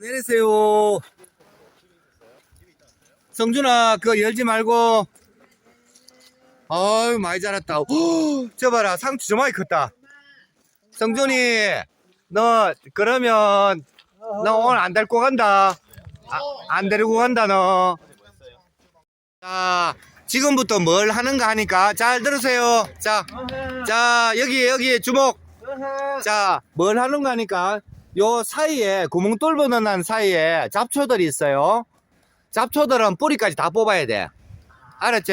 내리세요. 성준아, 그거 열지 말고. 아유, 많이 자랐다. 허, 저 봐라, 상추 저 많이 컸다. 성준이, 너, 그러면, 너 오늘 안 데리고 간다. 아, 안 데리고 간다, 너. 자, 지금부터 뭘 하는가 하니까 잘 들으세요. 자, 자, 여기, 여기 주목. 자, 뭘 하는가 하니까 요 사이에 구멍 뚫어 넣는 사이에 잡초들이 있어요. 잡초들은 뿌리까지 다 뽑아야 돼. 알았지?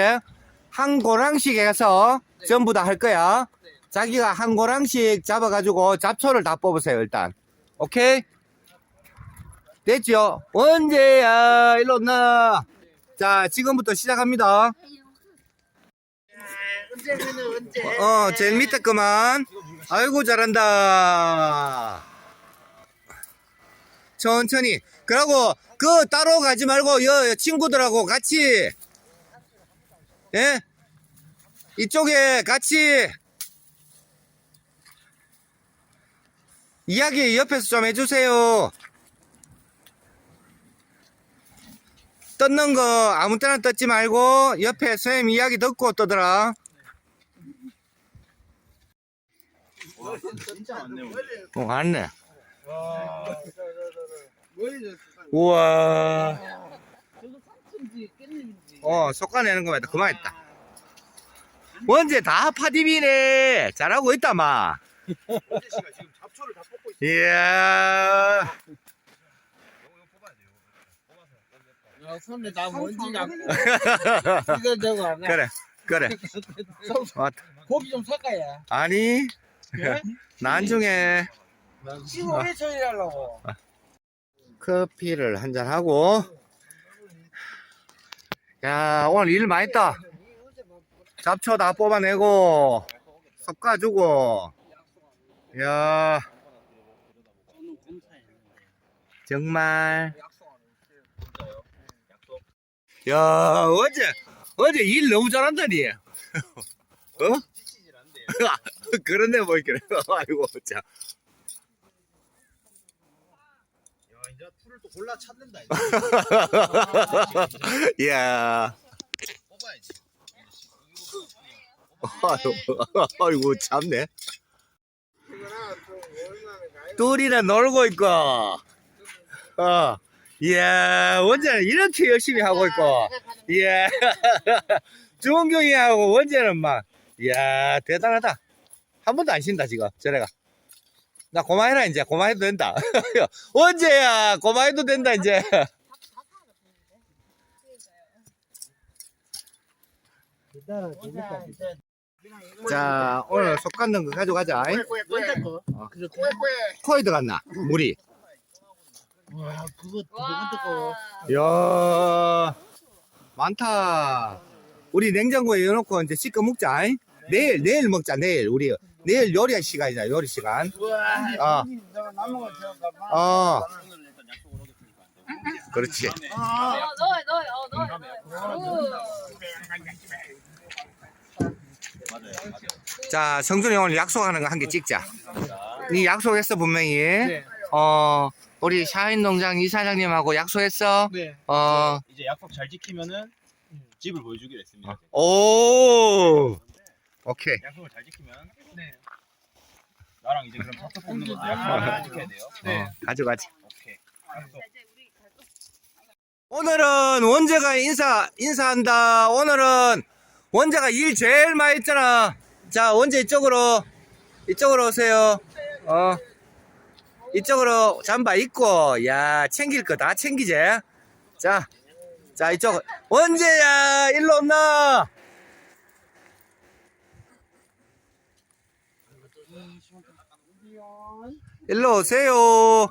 한 고랑씩 해서 전부 다 할 거야. 자기가 한 고랑씩 잡아가지고 잡초를 다 뽑으세요, 일단. 오케이? 됐죠? 언제야? 일로 온나? 자, 지금부터 시작합니다. 언제는 언제? 어, 제일 밑에 거만. 아이고, 잘한다. 천천히. 그러고, 그 따로 가지 말고, 여, 친구들하고 같이. 예? 이쪽에 같이. 이야기 옆에서 좀 해주세요. 떴는 거 아무 때나 떴지 말고, 옆에 선생님 이야기 듣고 떠더라. 진짜 많네 오늘. 어, 왔네. 우와. 저거 삼촌지 깻잎인지. 어, 솎아내는 거 맞다. 그만 했다. 언제 다 파디비네. 잘하고 있다, 마. 현재 씨가 지금 잡초를 다 뽑고 있어. 이야. 손에 다 먼지 잡고. 이거 저거 안 해. 그래, 그래. 왔다. 고기 좀 섞어야. 아니, 나중에 시골에 처리하려고. 커피를 한잔 하고. 야, 오늘 일 많이 했다. 잡초 다 뽑아내고, 섞어주고. 야, 정말. 야, 어제, 어제 일 너무 잘한다니. 어? 그런데 뭐, 그래. 아이고, 자. 야 이제 풀을 또 골라 찾는다. 이제. 이야. 뽑아야지. 아이고, 아이고, 참네. 둘이나 놀고 있고, 어, 이야, 원재는 이렇게 열심히 하고 있고, 이야, 주원경이하고 원재는 막, 이야, 대단하다. 한 번도 안 쉰다, 지금, 저래가. 나 고마해라, 이제. 고마해도 된다. 원재야, 고마해도 된다, 이제. 자, 오늘 속 갖는 거 가져가자. 어. 코에 들어갔나? 물이. 와, 그거 두 번째 거. 이야, 많다. 우리 냉장고에 넣어놓고 이제 씻어 먹자. 잉? 내일, 내일 먹자, 내일. 우리, 내일 요리 시간이자, 요리 시간. 와, 어. 저거. 어. 그렇지. 아, 넣어요, 넣어요, 어, 넣어요, 넣어요. 자, 성준이 오늘 약속하는 거 한 개 찍자. 니 약속했어, 분명히. 네. 어, 우리 샤인 농장 이사장님하고 약속했어. 네. 어, 이제 약속 잘 지키면은 집을 보여주기로 했습니다. 오, 오케이. 약속을 잘 지키면 네. 나랑 이제 그럼 잡초 뽑는 것도 약속을 잘 지켜야 돼요. 네. 어, 가져가지. 오케이. 약속. 오늘은 원재가 인사, 인사한다. 오늘은 원재가 일 제일 많이 했잖아. 자, 원재 이쪽으로, 이쪽으로 오세요. 어. 이쪽으로 잠바 입고, 야, 챙길 거 다 챙기지? 자, 자, 이쪽, 원재야, 일로 온나? 일로 오세요.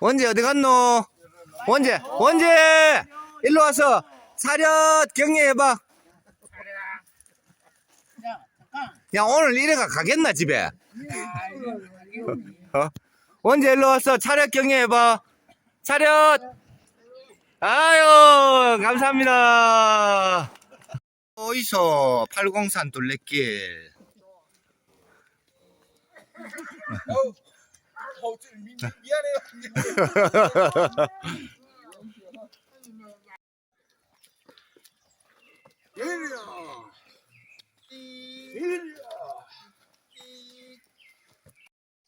원재 어디 갔노? 원재, 원재! 일로 와서 사렷 격려해봐. 야, 오늘 이래가 가겠나, 집에? 어? 원재 일로 와서 차렷 격려해봐. 차렷! 아유, 감사합니다. 어이소 803 둘레길 어, 좀 미, 미안해요. 예리야.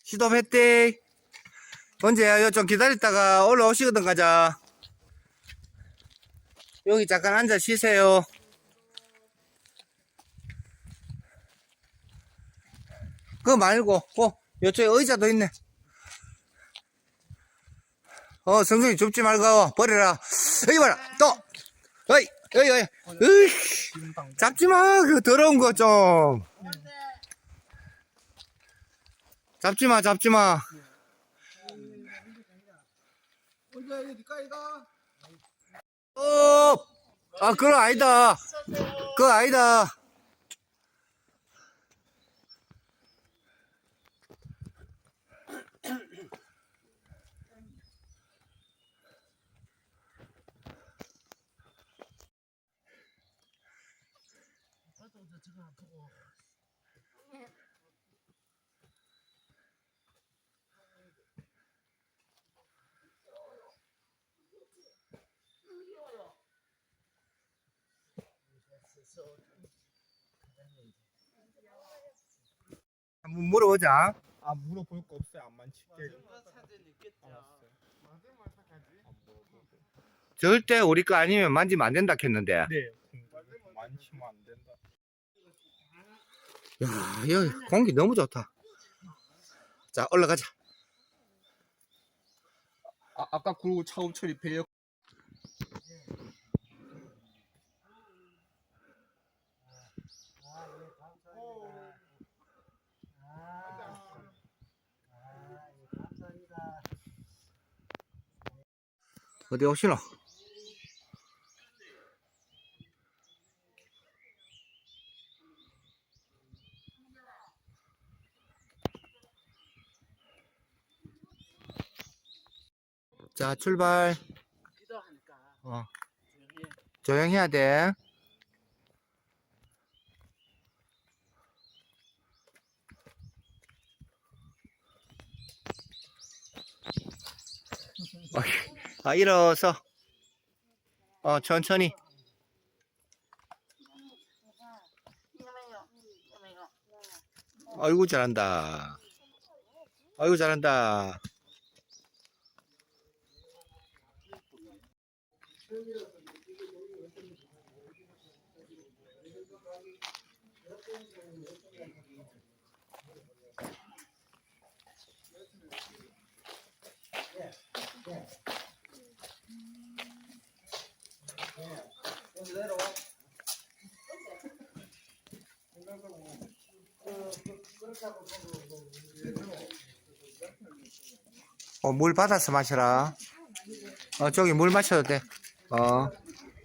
시도 했대 언제야 좀 기다렸다가 올라오시거든 가자 여기 잠깐 앉아 쉬세요. 그거 말고 고 요쪽에 의자도 있네. 어 성준이 줍지 말고 버려라. 여기 봐라. 또. 어이 어이 어이. 으이 잡지 마. 그 더러운 거 좀. 잡지 마 잡지마. 혼자 어디까지 가? 어! 아, 그거 아니다. 그거 아니다. 한번 물어보자. 아 물어볼 거 없어요. 안만 칠게. 절대 우리 거 아니면 만지면 안 된다 했는데. 네. 만치면 안 된다. 야, 여기 공기 너무 좋다. 자, 올라가자. 아, 아까 그러고 차업 처리 배역 어디 오시노? 자, 출발. 어. 조용해야 돼. 아, 일어서. 어, 천천히. 아이고, 잘한다. 아이고, 잘한다. 어, 물 받아서 마셔라. 어, 저기 물 마셔도 돼. 어,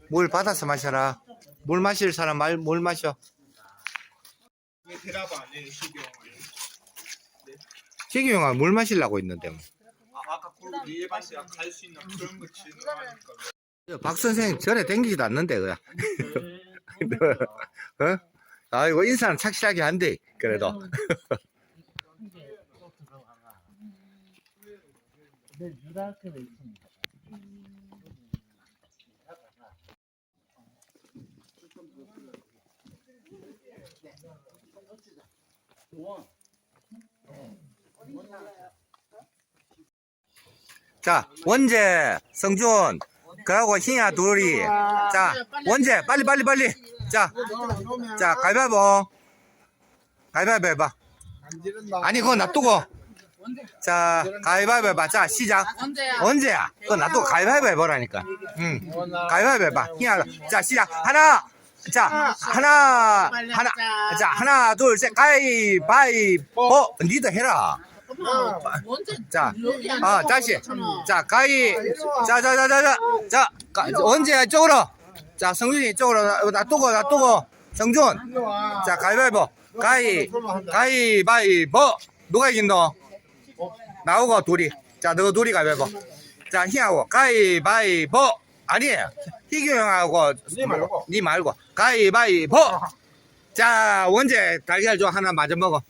물 받아서 마셔라. 물 마실 사람 말, 물 마셔. 왜 대답 안 해요, 시경? 시기용아 물 마시려고 있는데. 뭐. 아, 아까 그러고 일반시야 갈수 있는 그런 거 치는 거 하니까. 박 선생 전에 댕기지도 않는데, 그야. 어? 아이고, 인사는 착실하게 한대, 그래도. 자, 원재, 성준, 그하고 희야 둘이. 자, 원재, 빨리, 빨리, 빨리. 자, 자, 가위바위보. 가위바위보 해봐. 아니, 그거 놔두고. 자, 가위바위보 해봐. 자, 시작. 언제야? 그거 놔두고 가위바위보 해보라니까. 응. 가위바위보 해봐. 희야, 자, 시작. 하나. 자, 하나, 하나. 자, 하나, 둘, 셋. 가위바위보. 니도 해라. 언제? 자, 아, 다시. 자, 가위. 자, 자, 자, 자, 자. 자, 가, 언제야? 이쪽으로. 자, 성준이 이쪽으로 놔- 놔두고, 놔두고. 성준. 자, 가위바위보. 가위, 가위바위보. 누가 이긴노? 나오고, 둘이. 자, 너 둘이 가위바위보. 자, 희하고. 가위바위보. 아니 희규 형하고 니 말고. 니 말고 가위바위보 자 원재 달걀 좀 하나 마저 먹어